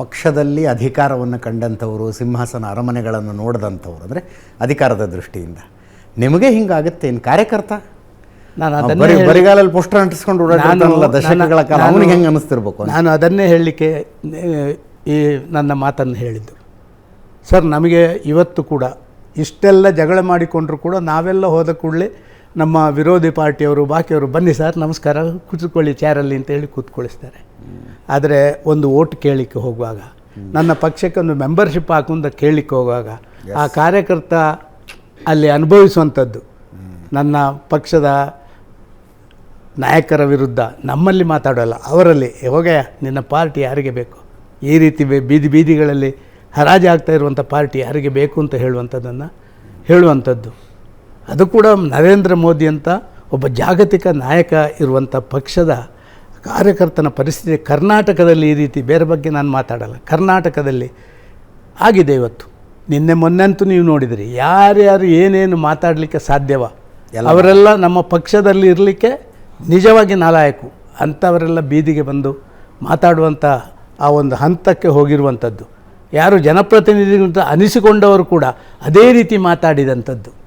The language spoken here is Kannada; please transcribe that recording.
ಪಕ್ಷದಲ್ಲಿ ಅಧಿಕಾರವನ್ನು ಕಂಡಂಥವರು ಸಿಂಹಾಸನ ಅರಮನೆಗಳನ್ನು ನೋಡಿದಂಥವ್ರು ಅಂದರೆ ಅಧಿಕಾರದ ದೃಷ್ಟಿಯಿಂದ. ನಿಮಗೆ ಹಿಂಗಾಗುತ್ತೆ ಏನು ಕಾರ್ಯಕರ್ತ? ನಾನು ಬರಿಗಾಲಲ್ಲಿ ಪೋಸ್ಟರ್ ಅಂಟಿಸ್ಕೊಂಡು ಓಡಾಡ್ತಾನಲ್ಲ ದಶಕಗಳ ಕಾಲ ಅವನಿಗೆ ಹೆಂಗೆ ಅನ್ನಿಸ್ತಿರ್ಬೇಕು ನಾನು ಅದನ್ನೇ ಹೇಳಲಿಕ್ಕೆ ಈ ನನ್ನ ಮಾತನ್ನು ಹೇಳಿದ್ದು. ಸರ್ ನಮಗೆ ಇವತ್ತು ಕೂಡ ಇಷ್ಟೆಲ್ಲ ಜಗಳ ಮಾಡಿಕೊಂಡ್ರು ಕೂಡ ನಾವೆಲ್ಲ ಹೋದ ಕೂಡಲೇ ನಮ್ಮ ವಿರೋಧಿ ಪಾರ್ಟಿಯವರು ಬಾಕಿಯವರು ಬನ್ನಿ ಸರ್ ನಮಸ್ಕಾರ ಕೂತ್ಕೊಳ್ಳಿ ಚೇರಲ್ಲಿ ಅಂತ ಹೇಳಿ ಕೂತ್ಕೊಳಿಸ್ತಾರೆ ಆದರೆ ಒಂದು ಓಟ್ ಕೇಳಲಿಕ್ಕೆ ಹೋಗುವಾಗ ನನ್ನ ಪಕ್ಷಕ್ಕೆ ಒಂದು ಮೆಂಬರ್ಶಿಪ್ ಹಾಕೊಂಡು ಕೇಳಲಿಕ್ಕೆ ಹೋಗುವಾಗ ಆ ಕಾರ್ಯಕರ್ತ ಅಲ್ಲಿ ಅನುಭವಿಸುವಂಥದ್ದು ನನ್ನ ಪಕ್ಷದ ನಾಯಕರ ವಿರುದ್ಧ ನಮ್ಮಲ್ಲಿ ಮಾತಾಡೋಲ್ಲ ಅವರಲ್ಲಿ ಹೋಗಯ್ಯ ನಿನ್ನ ಪಾರ್ಟಿ ಯಾರಿಗೆ ಬೇಕು? ಈ ರೀತಿ ಬೆ- ಬೀದಿ ಬೀದಿಗಳಲ್ಲಿ ಹರಾಜು ಆಗ್ತಾ ಇರುವಂಥ ಪಾರ್ಟಿ ಯಾರಿಗೆ ಬೇಕು ಅಂತ ಹೇಳುವಂಥದ್ದನ್ನು ಹೇಳುವಂಥದ್ದು. ಅದು ಕೂಡ ನರೇಂದ್ರ ಮೋದಿ ಅಂತ ಒಬ್ಬ ಜಾಗತಿಕ ನಾಯಕ ಇರುವಂಥ ಪಕ್ಷದ ಕಾರ್ಯಕರ್ತನ ಪರಿಸ್ಥಿತಿ ಕರ್ನಾಟಕದಲ್ಲಿ ಈ ರೀತಿ ಬೇರೆ ಬಗ್ಗೆ ನಾನು ಮಾತಾಡಲ್ಲ. ಕರ್ನಾಟಕದಲ್ಲಿ ಆಗಿದೆ ಇವತ್ತು. ನಿನ್ನೆ ಮೊನ್ನೆಂತೂ ನೀವು ನೋಡಿದಿರಿ. ಯಾರ್ಯಾರು ಏನೇನು ಮಾತಾಡಲಿಕ್ಕೆ ಸಾಧ್ಯವ? ಅವರೆಲ್ಲ ನಮ್ಮ ಪಕ್ಷದಲ್ಲಿ ಇರಲಿಕ್ಕೆ ನಿಜವಾಗಿ ನಾಲಾಯಕು. ಅಂಥವರೆಲ್ಲ ಬೀದಿಗೆ ಬಂದು ಮಾತಾಡುವಂಥ ಆ ಒಂದು ಹಂತಕ್ಕೆ ಹೋಗಿರುವಂಥದ್ದು. ಯಾರು ಜನಪ್ರತಿನಿಧಿಗಳಂತ ಅನಿಸಿಕೊಂಡವರು ಕೂಡ ಅದೇ ರೀತಿ ಮಾತಾಡಿದಂಥದ್ದು.